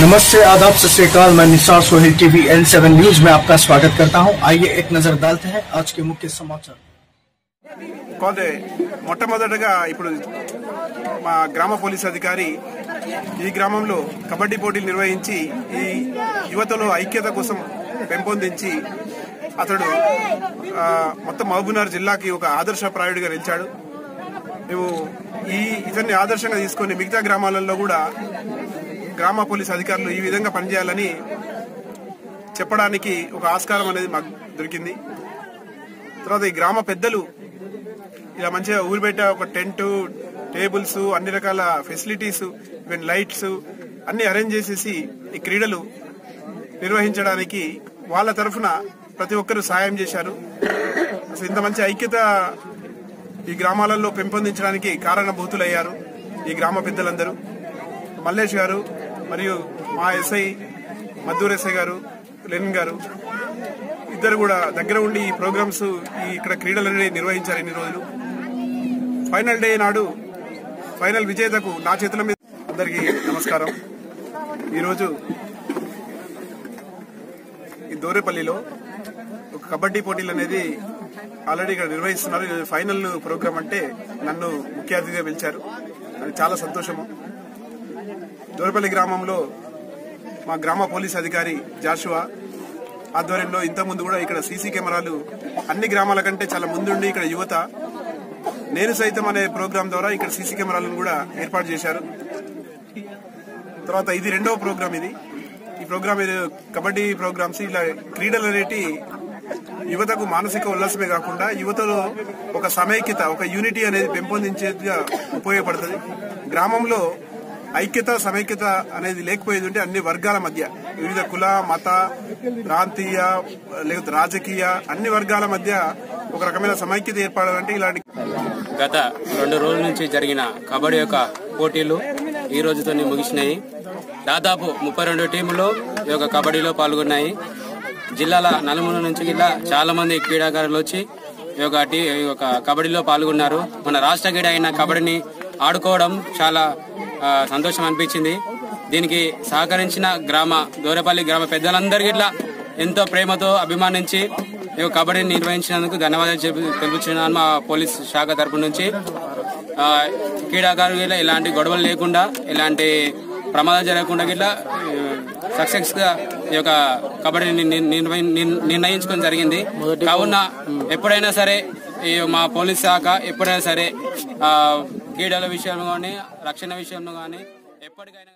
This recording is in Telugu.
नमस्ते आदाब सत श्रीकाल मैं Nisar Sohail TV N seven news में आपका स्वागत करता हूं आइए एक नजर डालते हैं आज के मुख्य समाचार కొంత మొట్టమొదటగా ఇప్పుడు మా గ్రామ పోలీస్ అధికారి ఈ గ్రామంలో కబడ్డీ పోటీలు నిర్వహించి ఈ యువతలో ఐక్యత కోసం పెంపొందించి అతడు ఆ, మొత్తం మహబూబ్నగర్ జిల్లాకి ఒక ఆదర్శప్రాయుడిగా నిలిచాడు మేము ఈ ఇతన్ని ఆదర్శంగా తీసుకొని మిగతా గ్రామాలలో కూడా గ్రామ పోలీస్ అధికారులు ఈ విధంగా పనిచేయాలని చెప్పడానికి ఒక ఆస్కారం అనేది మాకు దొరికింది. తర్వాత ఈ గ్రామ పెద్దలు ఇలా మంచిగా ఊరు బయట ఒక టెంట్ టేబుల్స్ అన్ని రకాల ఫెసిలిటీస్ ఈవెన్ లైట్స్ అన్ని అరేంజ్ చేసేసి ఈ క్రీడలు నిర్వహించడానికి వాళ్ళ తరఫున ప్రతి ఒక్కరూ సాయం చేశారు. అసలు ఇంత మంచి ఐక్యత ఈ గ్రామాలలో పెంపొందించడానికి కారణభూతులయ్యారు ఈ గ్రామ పెద్దలందరూ. మల్లేష్ గారు మరియు మా ఎస్ఐ మద్దూర్ ఎస్ఐ గారు లెనిన్ గారు ఇద్దరు కూడా దగ్గర ఉండి ఈ ప్రోగ్రామ్స్ ఇక్కడ క్రీడలన్నీ నిర్వహించారు ఇన్ని రోజులు. ఫైనల్ డే నాడు ఫైనల్ విజేతకు నా చేతుల మీద అందరికీ నమస్కారం. ఈరోజు ఈ దోరేపల్లిలో ఒక కబడ్డీ పోటీలు అనేది ఆల్రెడీ ఇక్కడ నిర్వహిస్తున్నారు. ఫైనల్ ప్రోగ్రామ్ అంటే నన్ను ముఖ్య అతిథిగా పిలిచారు. అది చాలా సంతోషము. దొరపల్లి గ్రామంలో మా గ్రామ పోలీస్ అధికారి జాషువా ఆధ్వర్యంలో ఇంతకుముందు కూడా ఇక్కడ సీసీ కెమెరాలు అన్ని గ్రామాల కంటే చాలా ముందుండి ఇక్కడ యువత. నేను సైతం అనే ప్రోగ్రాం ద్వారా ఇక్కడ సీసీ కెమెరాలను కూడా ఏర్పాటు చేశారు. తర్వాత ఇది రెండవ ప్రోగ్రాం ఇది. ఈ ప్రోగ్రాం ఇది కబడ్డీ ప్రోగ్రామ్స్ ఇలా క్రీడలు అనేటి యువతకు మానసిక ఉల్లాసమే కాకుండా యువతలో ఒక సమైక్యత ఒక యూనిటీ అనేది పెంపొందించేదిగా ఉపయోగపడుతుంది. గ్రామంలో ఐక్యత సమైక్యత అనేది లేకపోయేది ఉంటే అన్ని వర్గాల మధ్య వివిధ కుల మత ప్రాంతీయ లేకపోతే రాజకీయ అన్ని వర్గాల మధ్య ఒక రకమైన సమైక్యత ఏర్పడాలంటే ఇలాంటి గత రెండు రోజుల నుంచి జరిగిన కబడ్డీ యొక్క పోటీలు ఈ రోజుతో ముగిసినాయి. దాదాపు ముప్పై రెండు టీములు ఈ యొక్క కబడ్డీలో పాల్గొన్నాయి. జిల్లాల నలుమూల నుంచి గిట్లా చాలా మంది క్రీడాకారులు వచ్చి టీ ఈ యొక్క కబడ్డీలో పాల్గొన్నారు. మన రాష్ట్ర క్రీడ అయిన కబడ్డీని ఆడుకోవడం చాలా సంతోషం అనిపించింది. దీనికి సహకరించిన గ్రామ దూరపల్లి గ్రామ పెద్దలందరికీ ఇట్లా ఎంతో ప్రేమతో అభిమానించి కబడ్డీని నిర్వహించినందుకు ధన్యవాదాలు తెలుపుతున్నాను మా పోలీస్ శాఖ తరపు నుంచి. క్రీడాకారులు ఇలా ఎలాంటి గొడవలు లేకుండా ఎలాంటి ప్రమాదాలు జరగకుండా ఇట్లా సక్సెస్గా ఈ యొక్క కబడ్డీని నిర్- నిర్వహి- నిర్- నిర్ణయించుకొని జరిగింది. కావున ఎప్పుడైనా సరే ఈ మా పోలీస్ శాఖ ఎప్పుడైనా సరే క్రీడల విషయంలో కానీ రక్షణ విషయంలో కానీ ఎప్పటికైనా